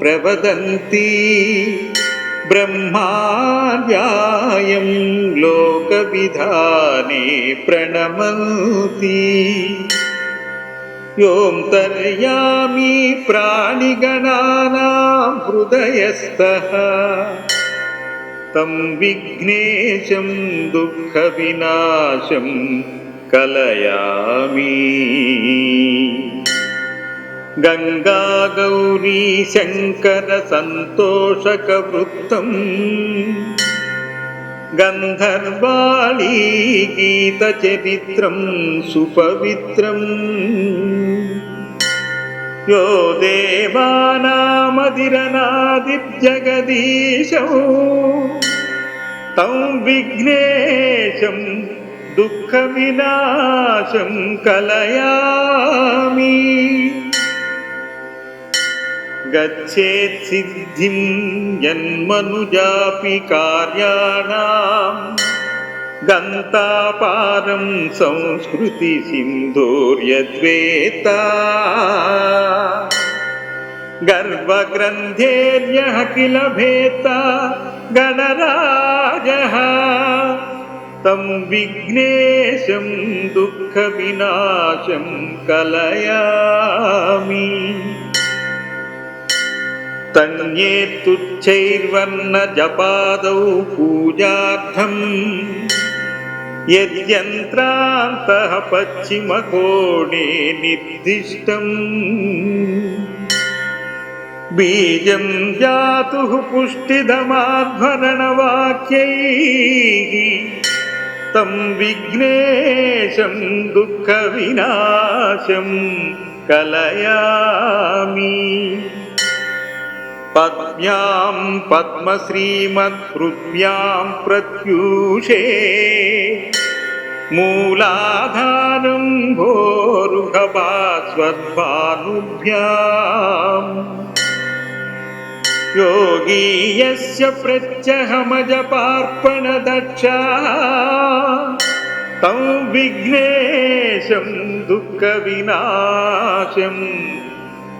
प्रवदन्ति ब्रह्माद्यायं लोकविधाने प्रणमन्ति। योऽन्तर्यामी प्राणिगणानां हृदयस्थः तं विघ्नेशं दुःखविनाशं कलयामि गङ्गागौरी शङ्करसन्तोषकवृत्तम् गन्धर्वाणी गीतचरित्रं सुपवित्रम् यो देवानामदिरनादिर्जगदीशौ तं विघ्नेशं दुःखविनाशं कलयामि गच्छेत् सिद्धिं यन्मनुजापि कार्याणां गन्तापारं संस्कृतिसिन्धोर्यद्वेता गर्भग्रन्थेर्यः किल भेत्ता गणराजः तं विघ्नेशं दुःखविनाशं कलयामि तन्येत्तुच्छैर्वर्णजपादौ पूजार्थम् यद्यन्त्रान्तः पश्चिमकोणे निर्दिष्टम् बीजं जातुः पुष्टिदमाध्वरणवाक्यैः तं विघ्नेशं दुःखविनाशं कलयामि पद्म्यां पद्मश्रीमत्पृथ्व्यां प्रत्यूषे मूलाधारं भोरुहवास्वद्भानुभ्याम् योगी यस्य प्रत्यहमजपार्पणदक्षा तं विघ्नेशं दुःखविनाशम्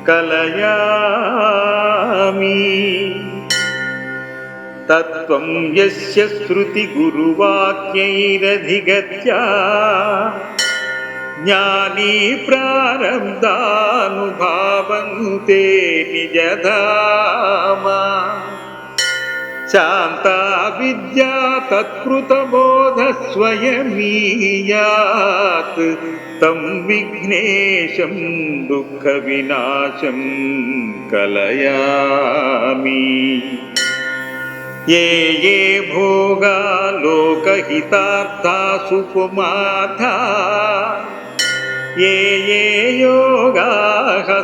కలయామి. తత్వం యస్య శృతి గురువాక్యైరధిగత్యా జ్ఞానీ ప్రారంధానుభావంతే నిజధామా. శాంతా విద్యా తత్కృతబోధ స్వయమీయాత్ తం విఘ్నేశం దుఃఖ వినాశం కలయామి ఏ ఏ భోగా లోకహితార్థాసు పుమాధ ఏ ఏ యోగా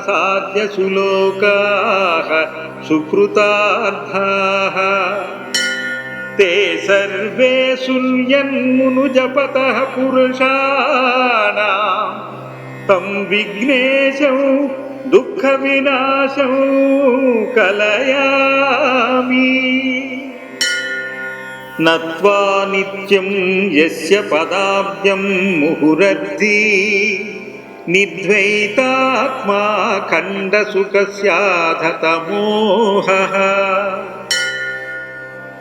साध्यसुलोकाः सुकृतार्थाः ते सर्वे शून्यन्मुनुजपतः पुरुषाणां तं विघ्नेशं दुःखविनाशं कलयामि नत्वा नित्यं यस्य पदाब्जं నిద్వైతాత్మా ఖండసుఖస్యాధతమోహ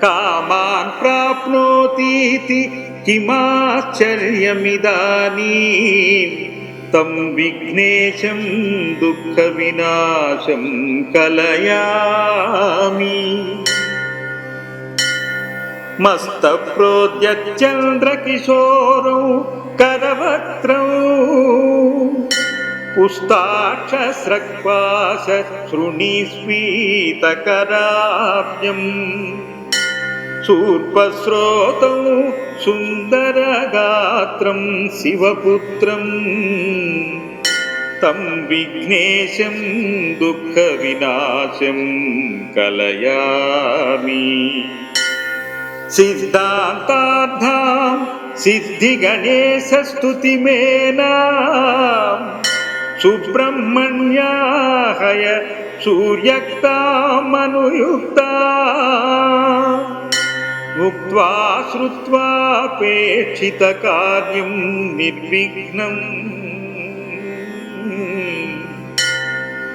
కామాన్ ప్రాప్నోతీతి కిమాశ్చర్యమిదానీ. తం విఘ్నేశం దుఃఖ వినాశం కలయామి. మస్తప్రోద్యచంద్రకిశోరౌ కరవక్త్రౌ पुस्ताक्षस्रक्वास शृणीस्फीतकराब्जम् शूर्पस्रोतौ सुन्दरगात्रं शिवपुत्रम् तं विघ्नेशं दुःखविनाशं कलयामि सिद्धान्तार्धां सिद्धिगणेशस्तुतिमेनां సుబ్రహ్మణ్యాహయ సూర్యక్తామనుయుక్తా ముక్వా శ్రుత్వాపేక్షిత కార్యం నిర్విఘ్నం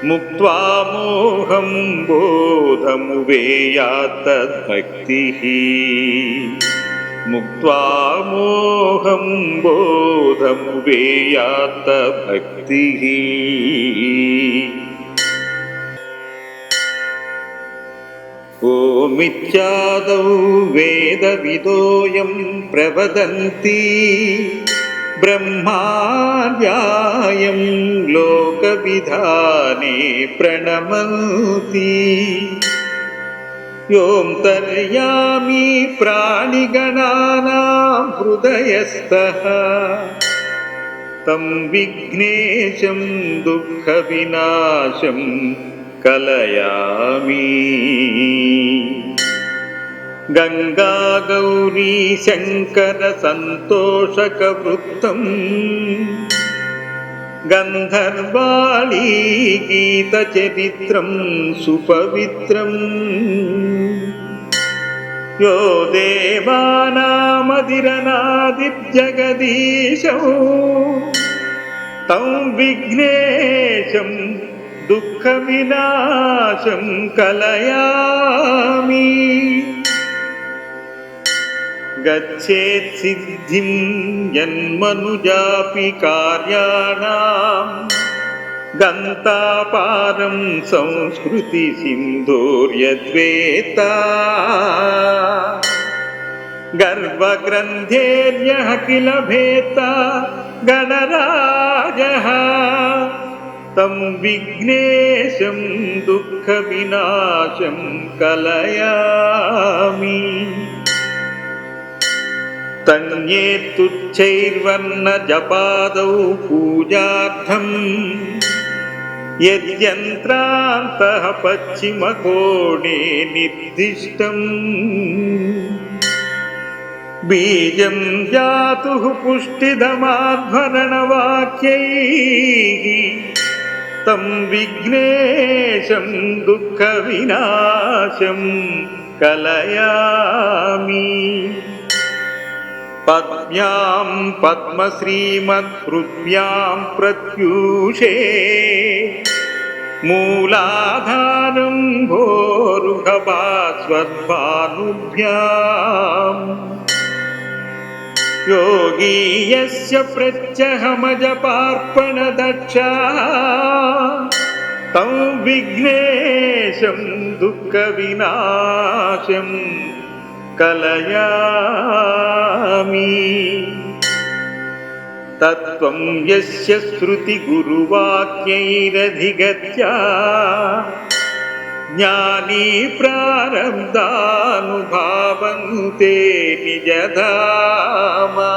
ముక్వా మోహం బోధమువేయాతద్భక్తి వేయాత్తద్భక్తిः ముక్త్వా మోహం బోధము వేయాత్తభక్తిः వేద విదోయం ప్రవదంతి. బ్రహ్మాధ్యాయం లోకవిధానే ప్రణమంతి. योऽन्तर्यामी प्राणिगणानां हृदयस्थः। तं विघ्नेशं दुःखविनाशं कलयामि। गङ्गागौरी शङ्करसन्तोषकवृत्तम् गन्धर्वाणी गीतचरित्रं सुपवित्रम् यो देवानामदिरनादिर्जगदीशौ तं विघ्नेशं दुःखविनाशं कलयामि गच्छेत् सिद्धिं यन्मनुजापि कार्याणां गन्तापारं संस्कृतिसिन्धोर्यद्वेता गर्वग्रन्थेर्यः किल भेत्ता गणराजः तं विघ्नेशं दुःखविनाशं कलयामि तन्येत्तुच्छैर्वर्णजपादौ पूजार्थम् यद्यन्त्रान्तः पश्चिमकोणे निर्दिष्टम्। बीजं जातुः पुष्टिदमाध्वरणवाक्यैः तं विघ्नेशं दुःखविनाशं कलयामि पद्म्यां पद्मश्रीमत्पृथ्व्यां प्रत्यूषे मूलाधारं भोरुहवास्वद्भानुभ्याम् योगी यस्य प्रत्यहमजपार्पणदक्षा तं विघ्नेशं दुःखविनाशम् कलयामि तत्त्वं यस्य श्रुतिगुरुवाक्यैरधिगत्या ज्ञानी प्रारब्धानुभावन्ते निजधामा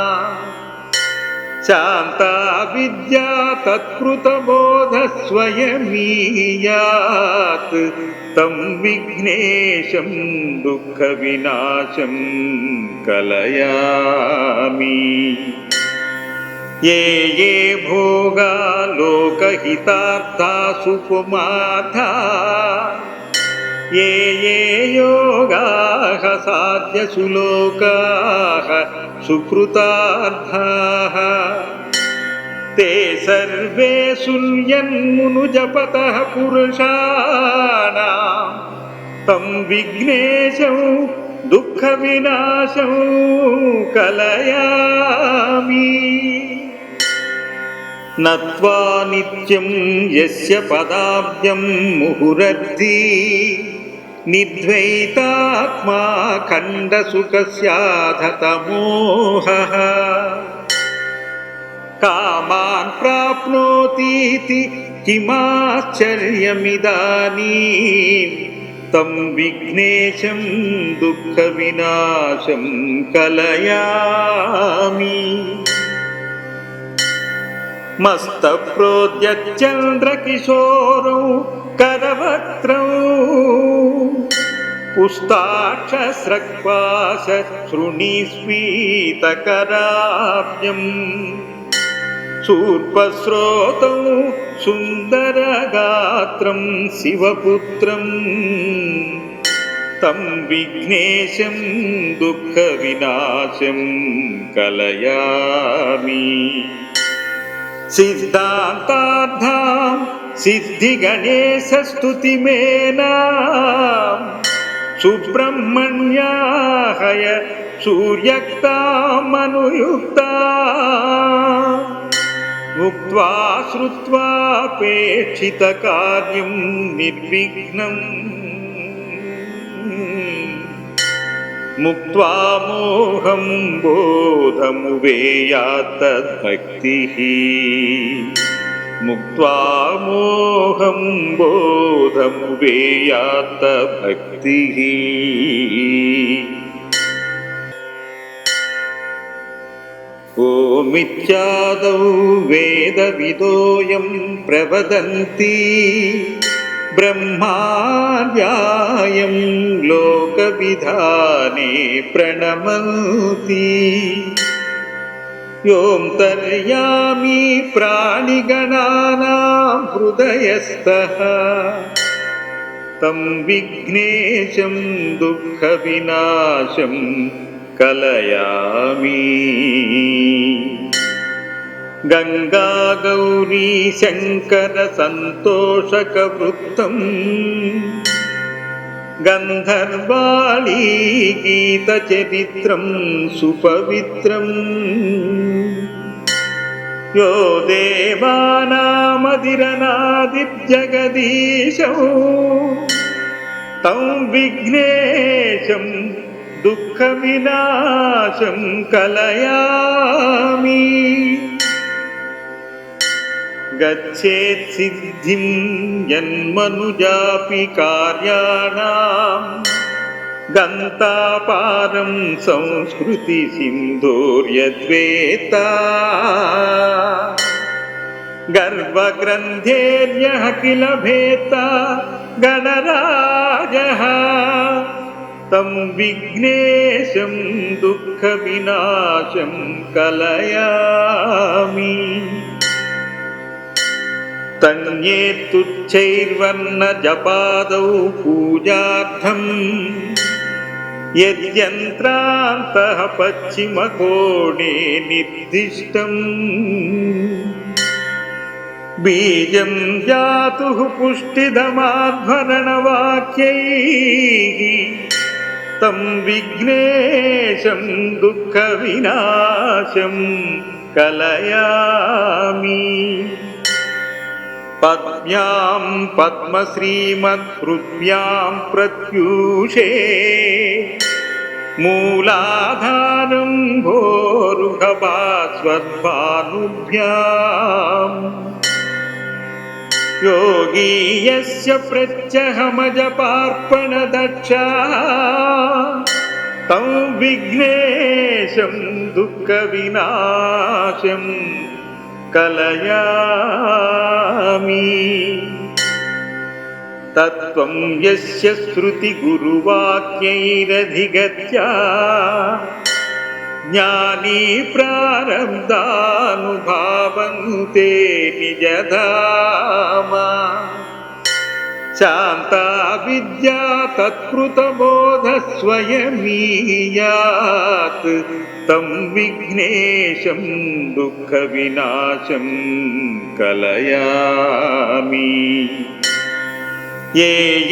శాంతా విద్యా తత్కృతబోధ స్వయమీయాత్ తం విఘ్నేశం దుఃఖ వినాశం కలయామి ఏ ఏ భోగా లోకహితార్థా సుపుమాధా ये ये योगाः साध्यसुलोकाः सुकृतार्थाः ते सर्वे शून्यन्मुनुजपतः पुरुषाणां तं विघ्नेशं दुःखविनाशं कलयामि नत्वा नित्यं यस्य पदाब्जं मुहुरर्धी निर्द्वैतात्मा खण्डसुखस्याधतमोहः कामान् प्राप्नोतीति किमाश्चर्यमिदानीं तं विघ्नेशं दुःखविनाशं कलयामि मस्तप्रोद्यच्चन्द्रकिशोरौ करवक्त्रौ पुस्ताक्षस्रक्वास शृणीस्फीतकराब्जम् शूर्पस्रोतौ सुन्दरगात्रं शिवपुत्रम् तं विघ्नेशं दुःखविनाशं कलयामि सिद्धान्तार्थां सिद्धिगणेशस्तुतिमेना सुब्रह्मण्याहय सूर्यक्तामनुयुक्ता मुक्त्वा श्रुत्वापेक्षितकार्यं निर्विघ्नम् मुक्त्वा मोहं ముక్వా మోహం బోధము వేయాత భక్తి ఓమిత్యాదౌ వేదవిదోయం ప్రవదంతి. బ్రహ్మార్యాయం లోకవిధానే ప్రణమంతి. योऽन्तर्यामी प्राणिगणानां हृदयस्थः। तं विघ्नेशं दुःखविनाशं कलयामि। गङ्गागौरी शङ्करसन्तोषकवृत्तम् गन्धर्वाणी गीतचरित्रं सुपवित्रम् यो देवानामदिरनादिर्जगदीशौ तं विघ्नेशं दुःखविनाशं कलयामि गच्छेत् सिद्धिं यन्मनुजापि कार्याणां गन्तापारं संस्कृतिसिन्धोर्यद्वेता गर्वग्रन्थेर्यः किल भेत्ता गणराजः तं विघ्नेशं दुःखविनाशं कलयामि तन्येत्तुच्छैर्वर्णजपादौ पूजार्थम् यद्यन्त्रान्तः पश्चिमकोणे निर्दिष्टम्। बीजं जातुः पुष्टिदमाध्वरणवाक्यैः तं विघ्नेशं दुःखविनाशं कलयामि पद्म्यां पद्मश्रीमत्पृथ्व्यां प्रत्यूषे मूलाधारं भोरुहवास्वद्भानुभ्याम् योगीयस्य प्रत्यहमजपार्पणदक्षा तं विघ्नेशं दुःखविनाशम् కలయామి. తత్వం యస్య శృతి గురువాక్యైరధిగత్యా. జ్ఞానీ ప్రారంధానుభావంతే నిజధామా. శాంతా విద్యా తత్కృతబోధస్వయమీయాత్ తం విఘ్నేశం దుఃఖ వినాశం కలయామి ఏ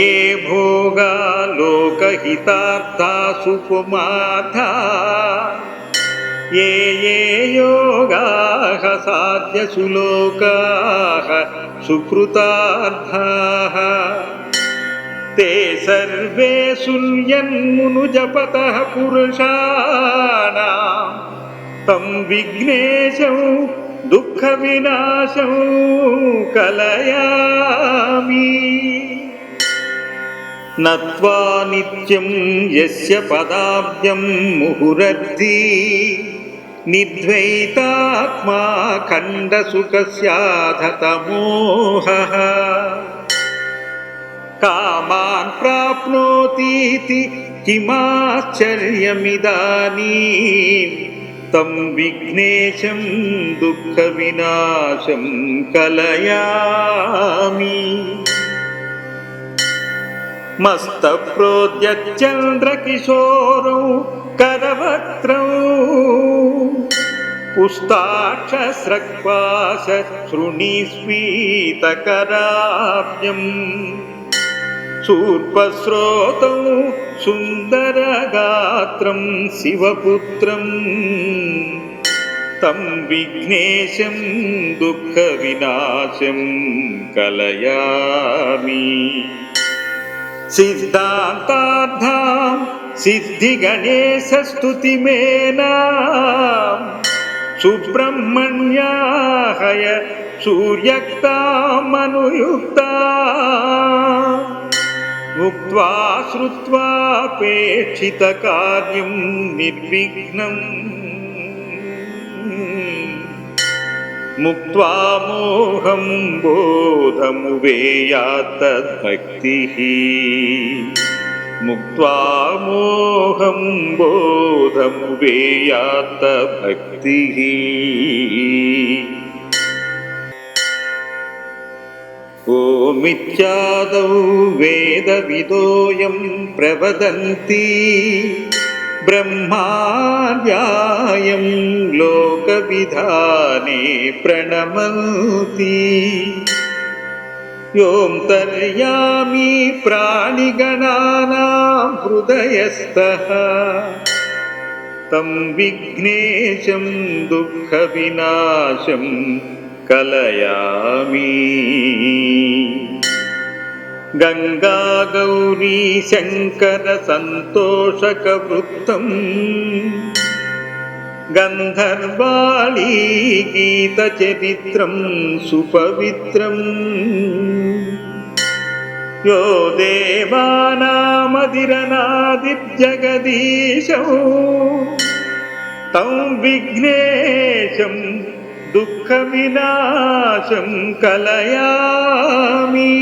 ఏ భోగా లోకహితార్థా సుపుమాధా ये ये योगाः साध्यसुलोकाः सुकृतार्थाः ते सर्वे शून्यन्मुनुजपतः पुरुषाणां तं विघ्नेशौ दुःखविनाशौ कलयामि नत्वा नित्यं यस्य पदाब्जं मुहुरर्ति निर्द्वैतात्मा खण्डसुखस्याधतमोहः कामान् प्राप्नोतीति किमाश्चर्यमिदानीं तं विघ्नेशं दुःखविनाशं कलयामि मस्तप्रोद्यच्चन्द्रकिशोरौ करवक्त्रौ पुस्ताक्षस्रक्वाश शृणीस्वीतकराब्जम् शूर्पस्रोतौ सुन्दरगात्रं शिवपुत्रम् तं विघ्नेशं दुःखविनाशं कलयामि सिद्धान्तार्थां सिद्धिगणेशस्तुतिमेना सुब्रह्मण्याहय सूर्यक्तामनुयुक्ता मुक्त्वा श्रुत्वापेक्षितकार्यं निर्विघ्नम् मुक्त्वा मोहं बोधमुवेयात्तद्भक्तिः मुक्त्वा मोहं बोधमुवेयात्तभक्तिः ओमित्यादौ वेदविदोऽयं प्रवदन्ति ब्रह्मार्यायं लोकविधाने प्रणमन्ति योऽन्तर्यामी प्राणिगणानां हृदयस्थः। तं विघ्नेशं दुःखविनाशं कलयामि। गङ्गागौरी शङ्करसन्तोषकवृत्तम् गन्धर्वाणी गीतचरित्रं सुपवित्रम् यो देवानामदिरनादिजगदीशौ तं विघ्नेशं दुःखविनाशं कलयामि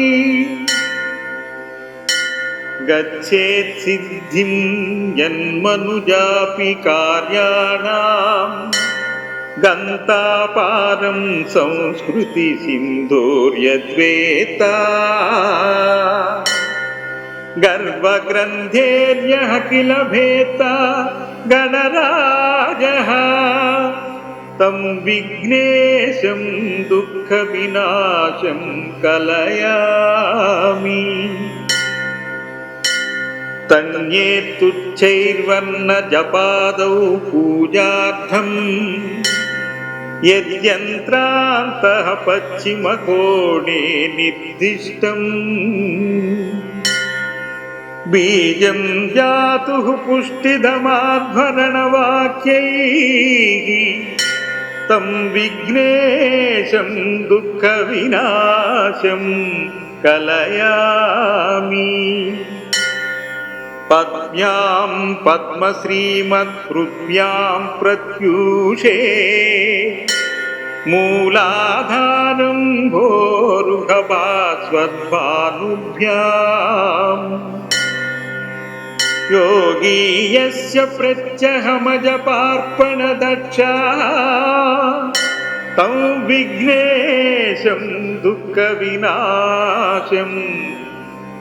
गच्छेत् सिद्धिं यन्मनुजापि कार्याणां गन्तापारं संस्कृतिसिन्धोर्यद्वेता गर्वग्रन्थेर्यः किल भेत्ता गणराजः तं विघ्नेशं दुःखविनाशं कलयामि तन्येत्तुच्छैर्वर्णजपादौ पूजार्थम्। यद्यन्त्रान्तः पश्चिमकोणे निर्दिष्टम्। बीजं जातुः पुष्टिदमाध्वरणवाक्यैः तं विघ्नेशं दुःखविनाशं कलयामि पद्म्यां पद्मश्रीमत्पृथ्व्यां प्रत्यूषे मूलाधारं भोरुहवास्वद्भानुभ्याम् योगीयस्य प्रत्यहमजपार्पणदक्षा तं विघ्नेशं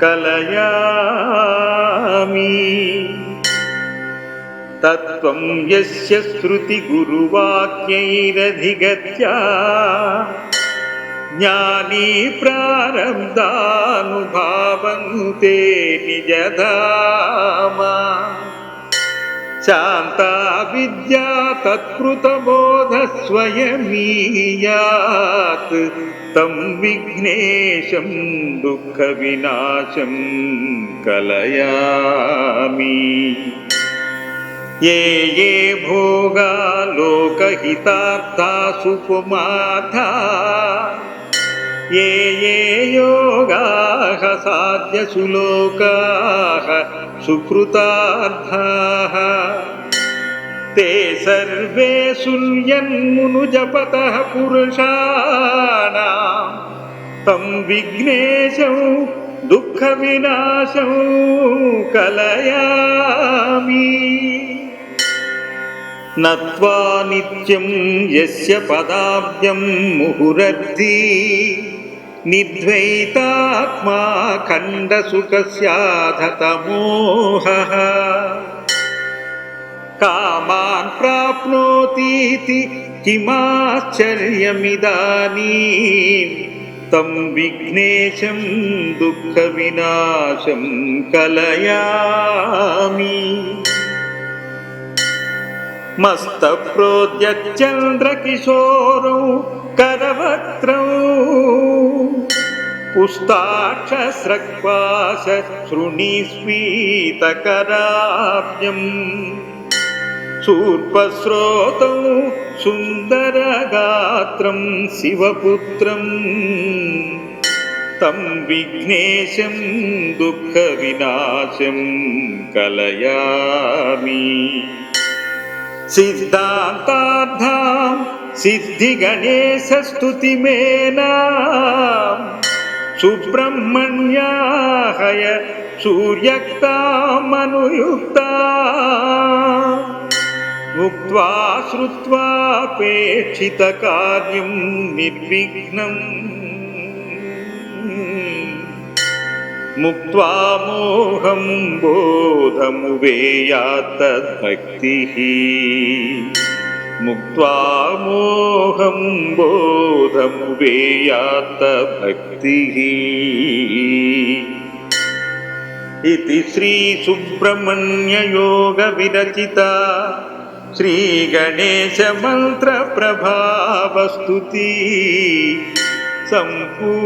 కలయామి. తత్వం యస్య శృతి గురువాక్యైరధిగత్యా. జ్ఞానీ ప్రారంధానుభావంతే నిజధామా. శాంతా విద్యా తత్కృతబోధ స్వయమీయాత్ తం విఘ్నేశం దుఃఖ వినాశం కలయామి ఏ ఏ భోగా లోకహితార్థా సుపుమాథా ये ये योगाः साध्यसुलोकाः सुकृतार्थाः ते सर्वे शून्यन्मुनुजपतः पुरुषाणां तं विघ्नेशौ दुःखविनाशौ कलयामि नत्वा नित्यं यस्य पदाब्जं मुहुरद्धि निर्द्वैतात्मा खण्डसुखस्याधतमोहः కామాన్ ప్రాప్నోతీతి కిమాశ్చర్యమిదానీ తం విఘ్నేశం దుఃఖ వినాశం కలయామి మస్తప్రోద్యచంద్రకిశోరౌ కరవక్త్రౌ పుస్తాక్షస్రక్వాస శృణీస్వీతకరాబ్జం శూర్పస్రోతౌ సుందరగాత్రం శివపుత్రం తం విఘ్నేశం దుఃఖ వినాశం కలయామి సిద్ధాంతార్థాం సిద్ధిగణేశస్తుతిమేనా సుబ్రహ్మణ్యాహయ సూర్యక్తామనుయుక్తా. ముక్త్వా శ్రుత్వాపేక్షితకార్యం నిర్విఘ్నం. ముక్త్వా మోహం బోధము వేయాత్తద్భక్తి ముక్త్వా మోహం బోధము వేయాత్తభక్తి ఇది శ్రీ సుబ్రహ్మణ్య యోగ విరచిత శ్రీ గణేశ మంత్ర ప్రభావస్తుతి సంపూర్ణం.